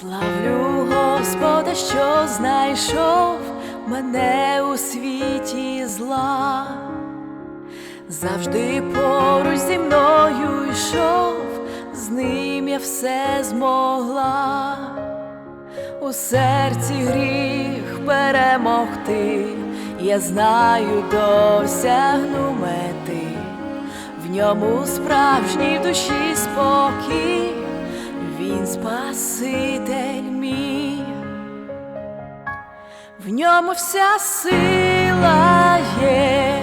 Славлю Господа, що знайшов мене у світі зла, завжди поруч зі мною йшов, з ним я все змогла, у серці гріх перемогти, я знаю, досягну мети, в ньому справжній душі спокій. Спаситель мій, в ньому вся сила є,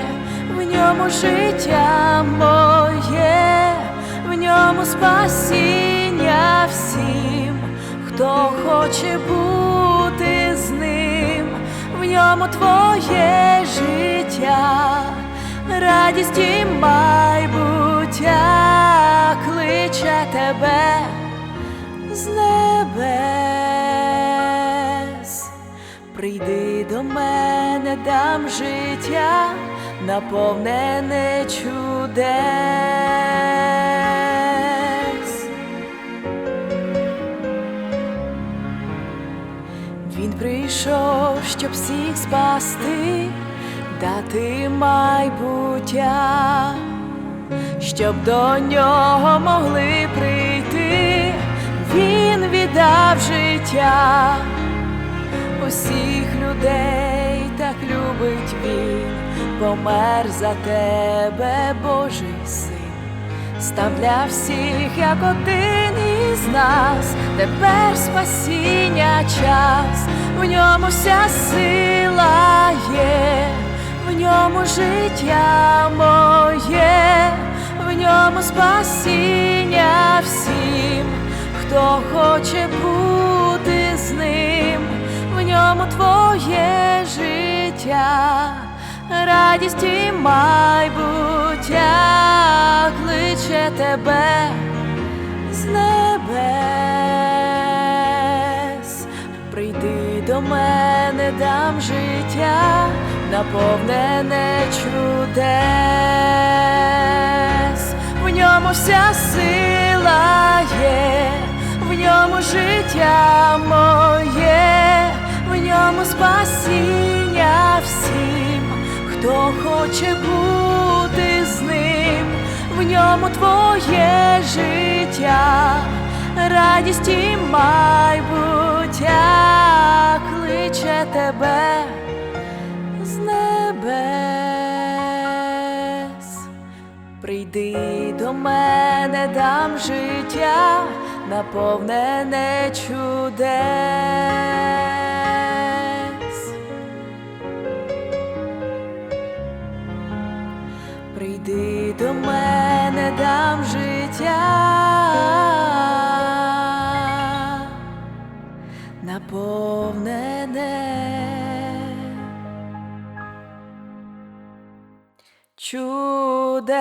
в ньому життя моє, в ньому спасіння всім, хто хоче бути з ним, в ньому твоє життя, радість і майбуття небес, прийди до мене, дам життя, наповнене чудес. Він прийшов, щоб всіх спасти, дати майбуття, щоб до нього могли прийти, віддав життя усіх людей, так любить він, помер за тебе, Божий син, став для всіх, як один із нас, тепер спасіння час, в ньому вся сила є, в ньому життя моє, в ньому спасіння хто хоче бути з ним, в ньому твоє життя, радість і майбуття кличе тебе з небес, прийди до мене, дам життя, наповнене чудес, в ньому вся сила є, життя моє, в ньому спасіння всім, хто хоче бути з ним, в ньому твоє життя, радість і майбуття кличе тебе з небес. Прийди до мене, дам життя, наповнене чудес. Прийди до мене, дам життя, наповнене. чудес.